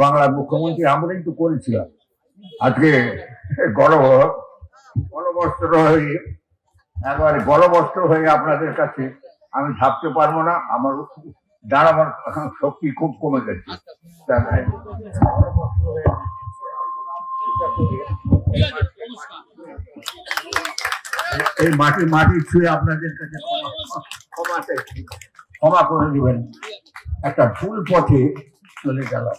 বাংলার মুখ্যমন্ত্রী, আমরা একটু করেছিলাম। আজকে গর্ব গলবস্ত্র হয়ে, একবারে গলবস্ত্র হয়ে আপনাদের কাছে আমি থাকতে পারব না, আমার দাঁড়াবার শক্তি খুব কমে গেছে। এই মাটি মাটি ছুঁয়ে আপনাদের কাছে ক্ষমা করে দিবেন। একটা ভুল পথে চলে গেলাম।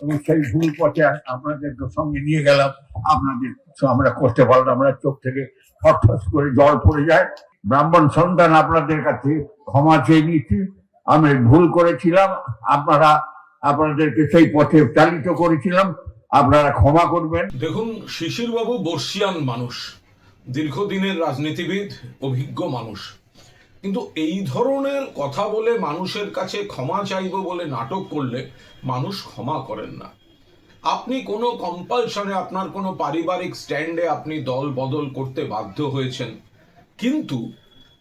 এবং সেই ভুল পথে আপনাদেরকে সঙ্গে নিয়ে গেলাম। আপনাদের আমরা করতে পারলাম। আমরা চোখ থেকে ফটফট করে জল পড়ে যায়। ব্রাহ্মণ সন্তান আপনাদের কাছে ক্ষমা চেয়ে নিচ্ছি আমি ভুল করেছিলাম। আপনারা, আপনাদেরকে সেই পথে চালিত করেছিলাম। আপনারা ক্ষমা করবেন। দেখুন, শিশিরবাবু বর্ষিয়ান মানুষ, দীর্ঘদিনের রাজনীতিবিদ, অভিজ্ঞ মানুষ। কিন্তু এই ধরনের কথা বলে মানুষের কাছে ক্ষমা চাইব বলে নাটক করলে মানুষ ক্ষমা করেন না। আপনি কোনো কম্পালশনে আপনার কোনো পারিবারিক স্ট্যান্ডে আপনি দল বদল করতে বাধ্য হয়েছেন, কিন্তু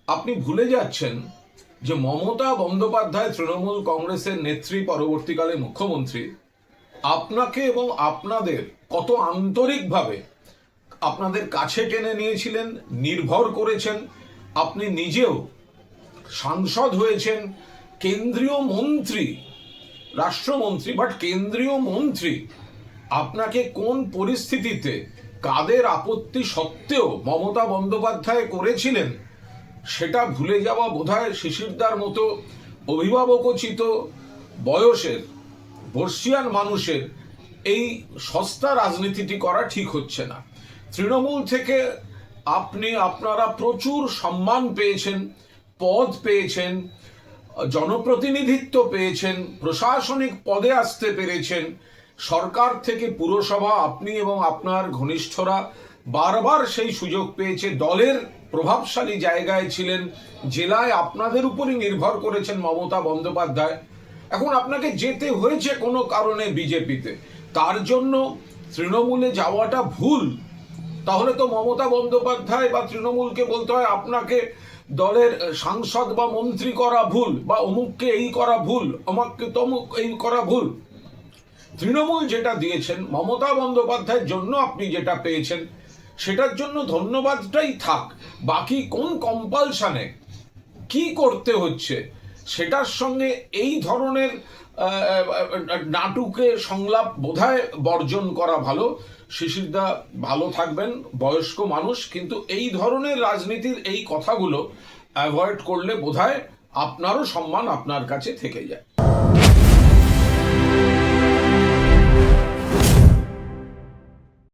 আপনি ভুলে যাচ্ছেন যে মমতা বন্দ্যোপাধ্যায় তৃণমূল কংগ্রেসের নেত্রী, পরবর্তীকালে মুখ্যমন্ত্রী, আপনাকে এবং আপনাদের কত আন্তরিকভাবে আপনাদের কাছে টেনে নিয়েছিলেন, নির্ভর করেছেন, আপনি নিজেও সাংসদ হয়েছেন কেন্দ্রীয় মন্ত্রী, রাষ্ট্রমন্ত্রী বাট কেন্দ্রীয় মন্ত্রী, আপনাকে কোন পরিস্থিতিতে, কাদের আপত্তি সত্ত্বেও মমতা বন্দ্যোপাধ্যায় করেছিলেন, সেটা ভুলে যাওয়া বোধহয় শিশিরদার মতো অভিভাবকোচিত বয়সের, বর্ষিয়ান মানুষের এই সস্তা রাজনীতিটি করা ঠিক হচ্ছে না। তৃণমূল থেকে আপনি, আপনারা প্রচুর সম্মান পেয়েছেন পদ পেয়েছেন, জনপ্রতিনিধিত্ব পেয়েছেন, প্রশাসনিক পদে আসতে পেরেছেন। সরকার থেকে পুরসভা, আপনি এবং আপনার ঘনিষ্ঠরা বারবার সেই সুযোগ পেয়েছে। দলের প্রভাবশালী জায়গায় ছিলেন, জেলায় আপনাদের উপরই নির্ভর করেছেন মমতা বন্দ্যোপাধ্যায়। এখন আপনাকে যেতে হয়েছে কোনো কারণে বিজেপিতে, তার জন্য তৃণমূলে যাওয়াটা ভুল। তাহলে তো মমতা বন্দ্যোপাধ্যায় বা তৃণমূলকে বলতে হয় আপনাকে দলের সাংসদ বা মন্ত্রী করা ভুল বা অমুককে এই করা ভুল অমুককে তমুক এই করা ভুল। তৃণমূল যেটা দিয়েছেন, মমতা বন্দ্যোপাধ্যায়ের জন্য আপনি যেটা পেয়েছেন, সেটার জন্য ধন্যবাদটাই থাক। বাকি কোন কম্পালশানে কি করতে হচ্ছে, সেটার সঙ্গে এই ধরনের নাটুকে সংলাপ বোধহয় বর্জন করা ভালো। শিশিরদা ভালো থাকবেন, বয়স্ক মানুষ, কিন্তু এই ধরনের রাজনীতির এই কথাগুলো অ্যাভয়েড করলে বোধহয় আপনারও সম্মান আপনার কাছে থেকে যায়।